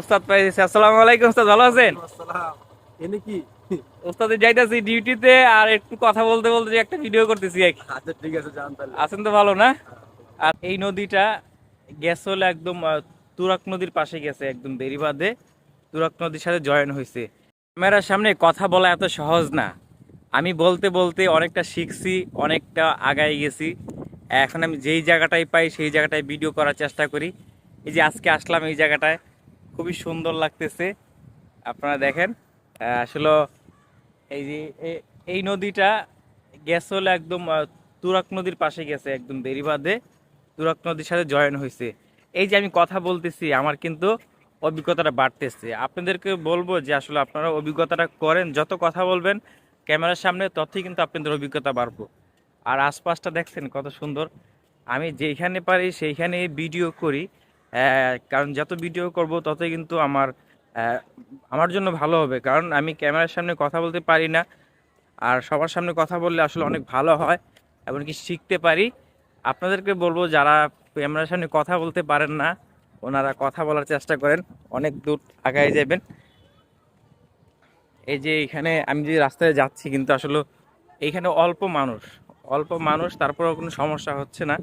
ওস্তাদ পাইছি আসসালামু আলাইকুম ওস্তাদ ভালো আছেন? এনে কি? ওস্তাদ যাইতাছি ডিউটিতে আর একটু কথা বলতে বলতে যে একটা ভিডিও করতেছি আর কি। আচ্ছা ঠিক আছে জান তাহলে। আছেন তো ভালো না? আর এই নদীটা গেছে হলো একদম তুরাক নদীর পাশে গেছে একদম বেরিবাদে তুরাক নদীর সাথে জয়েন হয়েছে ক্যামেরার সামনে কথা বলা এত সহজ না। আমি বলতে বলতে অনেকটা শিখছি অনেকটা আগায় গেছি। এখন আমি যেই জায়গাটায় পাই সেই জায়গাটায় ভিডিও করার চেষ্টা করি। এই যে আজকে আসলাম এই জায়গাটায়। খুবই সুন্দর লাগতেছে। আপনারা দেখেন আসলে এই যে এই নদীটা গেছে হলো একদম তুরাক নদীর পাশে গেছে একদম বেরিবাদে তুরাক নদীর সাথে জয়েন হয়েছে। এই যে আমি কথা বলতেছি, আমার কিন্তু অভিজ্ঞতাটা বাড়তেছে। আপনাদেরকে বলব যে আসলে আপনারা অভিজ্ঞতাটা করেন, যত কথা বলবেন, ক্যামেরার সামনে ততই কিন্তু আপনাদের অভিজ্ঞতা বাড়বো। আর আশপাশটা দেখছেন কত সুন্দর। আমি যেইখানে পারি সেইখানে ভিডিও করি। কারণ যত ভিডিও করব ততই কিন্তু আমার আমার জন্য ভালো হবে। কারণ আমি ক্যামেরার সামনে কথা বলতে পারি না, আর সবার সামনে কথা বললে আসলে অনেক ভালো হয়, এমনকি শিখতে পারি। আপনাদেরকে বলব, যারা ক্যামেরার সামনে কথা বলতে পারেন না, ওনারা কথা বলার চেষ্টা করেন, অনেক দূর আগায় যাবেন। এই যে এখানে আমি যে রাস্তায় যাচ্ছি, কিন্তু আসলে এইখানে অল্প মানুষ অল্প মানুষ, তারপরেও কোনো সমস্যা হচ্ছে না।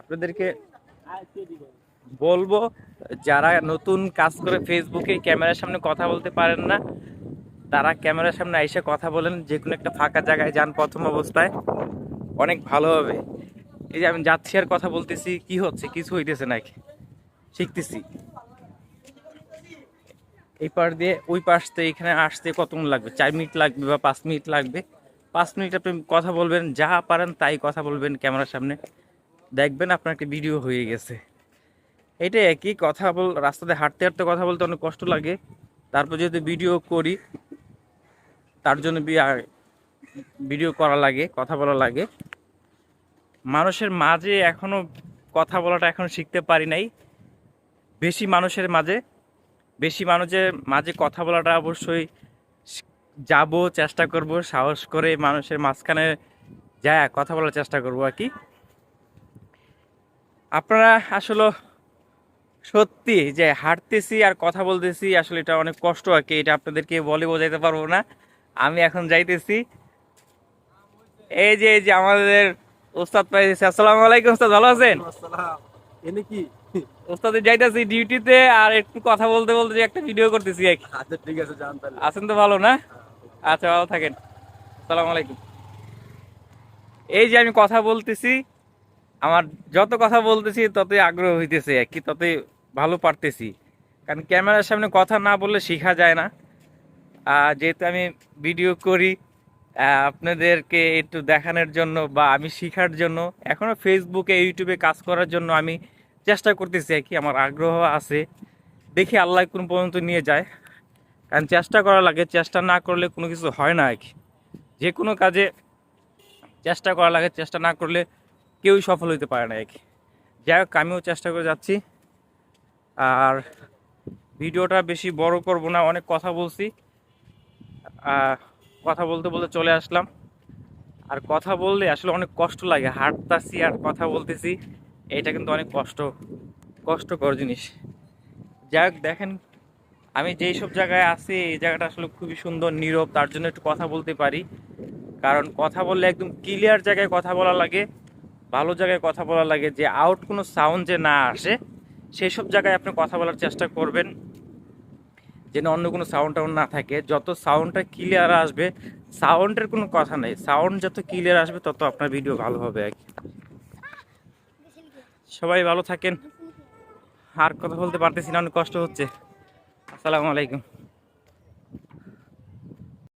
আপনাদেরকে বলব, যারা নতুন কাজ করে ফেসবুকে ক্যামেরার সামনে কথা বলতে পারেন না, তারা ক্যামেরার সামনে এসে কথা বলেন, যে কোনো একটা ফাঁকা জায়গায় যান প্রথম অবস্থায়, অনেক ভালো হবে। এই যে আমি যাচ্ছি আর কথা বলতেছি, কি হচ্ছে? কিছু হইতেছে নাকি শিখতেছি। এই পাশ দিয়ে, ওই পাশ থেকে এখানে আসতে কতক্ষণ লাগবে? চার মিনিট লাগবে বা পাঁচ মিনিট লাগবে। পাঁচ মিনিট আপনি কথা বলবেন, যা পারেন তাই কথা বলবেন ক্যামেরার সামনে। দেখবেন আপনার একটা ভিডিও হয়ে গেছে। এটা একই কথা বল, রাস্তাতে হাঁটতে হাঁটতে কথা বলতে অনেক কষ্ট লাগে। তারপর যদি ভিডিও করি, তার জন্য ভিডিও করা লাগে, কথা বলা লাগে। মানুষের মাঝে এখনও কথা বলাটা এখন শিখতে পারি নাই। বেশি মানুষের মাঝে, বেশি মানুষের মাঝে কথা বলাটা অবশ্যই যাব, চেষ্টা করব, সাহস করে মানুষের মাঝখানে যায়, কথা বলার চেষ্টা করব আর কি। আপনারা আসলে সত্যি যে হাঁটতেছি আর কথা বলতেছি আসলে এটা অনেক কষ্ট আর কি এটা আপনাদেরকে বলে বোঝাইতে পারব না। আমি এখন যাইতেছি। এই যে এই যে আমাদের ওস্তাদ পাইছি আসসালামু আলাইকুম ওস্তাদ ভালো আছেন? এনে কি? ওস্তাদের যাইতেছি ডিউটিতে আর একটু কথা বলতে বলতে যে একটা ভিডিও করতেছি আর আচ্ছা ঠিক আছে জান তাহলে। আছেন তো ভালো না? আচ্ছা ভালো থাকেন। আসসালামু আলাইকুম। এই যে আমি কথা বলতেছি আমার যত কথা বলতেছি, ততই আগ্রহ হইতেছে কি, ততই ভালো পারতেছি। কারণ ক্যামেরার সামনে কথা না বললে শেখা যায় না। যেহেতু আমি ভিডিও করি আপনাদেরকে একটু দেখানোর জন্য বা আমি শেখার জন্য এখনও ফেসবুকে ইউটিউবে কাজ করার জন্য আমি চেষ্টা করতেছি আর কি, আমার আগ্রহ আছে। দেখি আল্লাহ কোন পর্যন্ত নিয়ে যায়। কারণ চেষ্টা করা লাগে, চেষ্টা না করলে কোনো কিছু হয় না আর কি। যে কোনো কাজে চেষ্টা করা লাগে, চেষ্টা না করলে কেউই সফল হতে পারে না এক। যাই হোক, আমিও চেষ্টা করে যাচ্ছি। আর ভিডিওটা বেশি বড় করব না, অনেক কথা বলছি। কথা বলতে বলতে চলে আসলাম। আর কথা বললে আসলে অনেক কষ্ট লাগে, হাঁটতাছি আর কথা বলতেছি। এটা কিন্তু অনেক কষ্ট, কষ্টকর জিনিস। যাই হোক, দেখেন, আমি যেই সব জায়গায় আছি, এই জায়গাটা আসলে খুবই সুন্দর, নীরব, তার জন্য একটু কথা বলতে পারি। কারণ কথা বললে একদম ক্লিয়ার জায়গায় কথা বলা লাগে। ভালো জায়গায় কথা বলা লাগে, যে আউট কোনো সাউন্ড যে না আসে সেই সব জায়গায় আপনি কথা বলার চেষ্টা করবেন। যেন অন্য কোনো সাউন্ড টাউন্ড না থাকে। যত সাউন্ডটা ক্লিয়ার আসবে সাউন্ডের কোনো কথা নেই। সাউন্ড যত ক্লিয়ার আসবে, তত আপনার ভিডিও ভালো হবে আর সবাই ভালো থাকেন। আর কথা বলতে পারতেছি না, অনেক কষ্ট হচ্ছে। আসসালামু আলাইকুম।